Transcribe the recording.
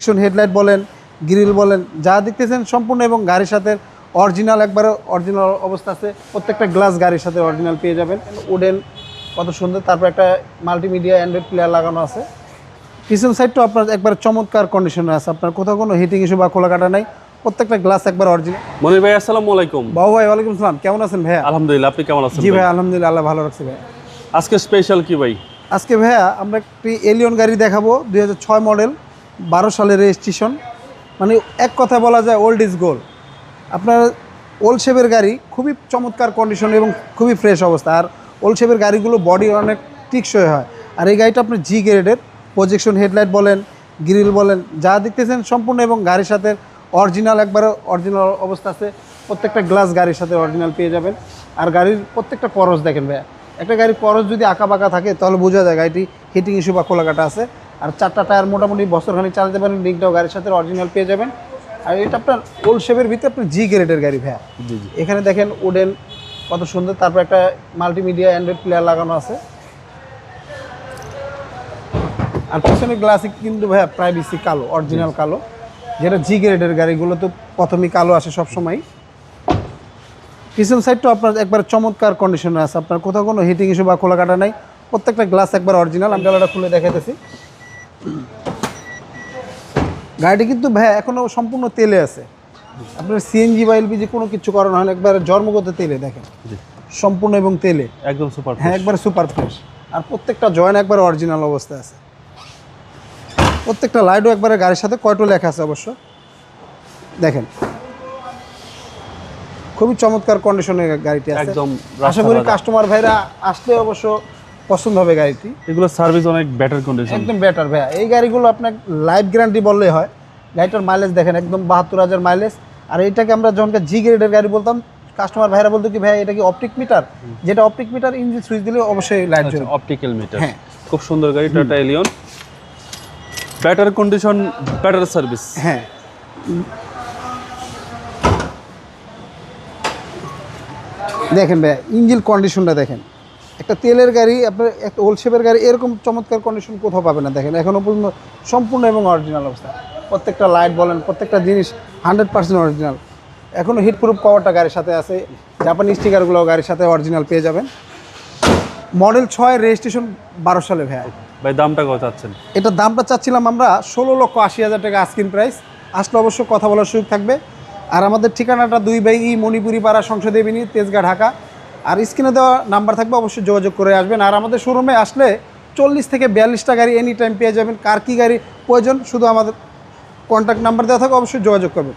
Protection headlight বলেন grill বলেন যা দেখতেছেন সম্পূর্ণ এবং গাড়ির সাথে অরিজিনাল একবারে অরিজিনাল অবস্থা আছে। প্রত্যেকটা গ্লাস গাড়ির সাথে অরিজিনাল পেয়ে যাবেন। উডেন কত সুন্দর। তারপর একটা মাল্টিমিডিয়া অ্যান্ড্রয়েড প্লেয়ার লাগানো আছে। পিছন সাইডটা আপনার একবার চমৎকার কন্ডিশনে আছে। আপনার কোথাও কোনো হিটিং ইস্যু বা খোলা কাটা নাই। প্রত্যেকটা গ্লাস একবার অরিজিনাল মনির ভাই আসসালামু আলাইকুম। বাবু ভাই ওয়ালাইকুম সালাম কেমন আছেন ভাইয়া? আলহামদুলিল্লাহ আপনি কেমন আছেন জি ভাই? ভাই? আলহামদুলিল্লাহ আল্লাহ ভালো রাখছি ভাইয়া। আজকে স্পেশাল কি ভাই? আজকে ভাইয়া আমরা একটি এলিয়ন গাড়ি দেখাবো দুই হাজার ছয় মডেল বারো সালের রেজিস্ট্রেশন মানে এক কথা বলা যায় ওল্ড ইজ গোল্ড আপনার ওল্ড শেপের গাড়ি খুবই চমৎকার কন্ডিশন এবং খুবই ফ্রেশ অবস্থা। আর ওল্ড শেপের গাড়িগুলো বডি অনেক টিকসই হয়। আর এই গাড়িটা আপনার জি গ্রেডের প্রজেকশন হেডলাইট বলেন গ্রিল বলেন, যা দেখতেছেন সম্পূর্ণ এবং গাড়ির সাথে অরিজিনাল একবারে অরিজিনাল অবস্থা আছে। প্রত্যেকটা গ্লাস গাড়ির সাথে অরিজিনাল পেয়ে যাবেন। আর গাড়ির প্রত্যেকটা করস দেখেন ভাইয়া। একটা গাড়ির করস যদি আঁকা বাঁকা থাকে, তাহলে বোঝা যায় গাড়িটি হিটিং ইস্যু বা খোলাকাটা আছে। আর চারটা টায়ার মোটামুটি বছরখানিক চালাতে পারেন লিঙ্কটাও গাড়ির সাথে অরিজিনাল পেয়ে যাবেন। আর এটা আপনার ওল্ড শেপের ভিতরে আপনার জি গ্রেডের গাড়ি ভাইয়া। জি জি। এখানে দেখেন উডেন কত সুন্দর। তারপর একটা মাল্টিমিডিয়া অ্যান্ড্রয়েড প্লেয়ার লাগানো আছে। আর পিছনে গ্লাসে কিন্তু ভাইয়া প্রাইভেসি কালো অরিজিনাল কালো। যেটা জি গ্রেডের গাড়িগুলো তো প্রথমেই কালো আসে সব সময় পিছন সাইডটা আপনার একবার চমৎকার কন্ডিশনে আছে। আপনার কোথাও কোনো হিটিং ইস্যু বা খোলা কাটা নাই। প্রত্যেকটা গ্লাস একবার অরিজিনাল আমি গালাটা খুলে দেখাইতেছি। গাড়িটি কিন্তু ভাইয়া এখনও সম্পূর্ণ তেলে আছে। আপনার সিএনজি বা এলপিজি কোনো কিছু করানো হয় না একবার জন্মগত তেলে দেখেন। সম্পূর্ণ এবং তেলে। একদম সুপার হ্যাঁ একবার সুপার ফ্রেশ আর প্রত্যেকটা জয়েন একবার অরিজিনাল অবস্থায় আছে। প্রত্যেকটা লাইটও একবারে গাড়ির সাথে কয়টো লেখা আছে অবশ্য? দেখেন। খুবই চমৎকার কন্ডিশনের গাড়িটি আছে। একদম আশা করি কাস্টমার ভাইরা আসলে অবশ্য পছন্দ হবে গাড়িটি। এগুলো সার্ভিস অনেক বেটার কন্ডিশন একদম বেটার ভাইয়া। এই গাড়িগুলো আপনার লাইফ গ্যারান্টি বললেই হয়। গাড়িটার মাইলেজ দেখেন একদম বাহাত্তর হাজার মাইলেজ আর এটাকে আমরা যখন জি গ্রেডের গাড়ি বলতাম কাস্টমার ভাইরা বলতো কি ভাই এটা কি অপটিক মিটার যেটা অপটিক মিটার ইঞ্জিন সুইচ দিলে অবশ্যই লাইট জ্বলবে। অপটিক্যাল মিটার হ্যাঁ। খুব সুন্দর গাড়ি Tata Allion better condition better service হ্যাঁ। দেখেন ভাইয়া ইঞ্জিন কন্ডিশনটা দেখেন। একটা তেলের গাড়ি আপনার একটা ওল্ড শেপের গাড়ি এরকম চমৎকার কন্ডিশন কোথাও পাবে না। দেখেন এখনও পর্যন্ত সম্পূর্ণ এবং অরিজিনাল অবস্থা। প্রত্যেকটা লাইট বলেন প্রত্যেকটা জিনিস হান্ড্রেড পার্সেন্ট অরিজিনাল এখনও হিট প্রুফ কভারটা গাড়ির সাথে আছে। জাপানি স্টিকারগুলো গাড়ির সাথে অরিজিনাল পেয়ে যাবেন। মডেল ছয় রেজিস্ট্রেশন বারো সালে ভাইয়া। ভাই দামটা কত চাচ্ছেন? এটার দামটা চাচ্ছিলাম আমরা ষোলো লক্ষ আশি হাজার টাকা আস্কিন প্রাইস আসলে অবশ্য কথা বলার সুযোগ থাকবে। আর আমাদের ঠিকানাটা দুই বাই ই মণিপুরি পাড়া সংসদে বিনি তেজগাঁ ঢাকা। আর স্ক্রিনে দেওয়া নাম্বার থাকবে অবশ্যই যোগাযোগ করে আসবেন। আর আমাদের শোরুমে আসলে চল্লিশ থেকে বিয়াল্লিশটা গাড়ি এনি টাইম পেয়ে যাবেন। কার কী গাড়ি প্রয়োজন শুধু আমাদের কন্ট্যাক্ট নাম্বার দেওয়া থাকবে অবশ্যই যোগাযোগ করবেন।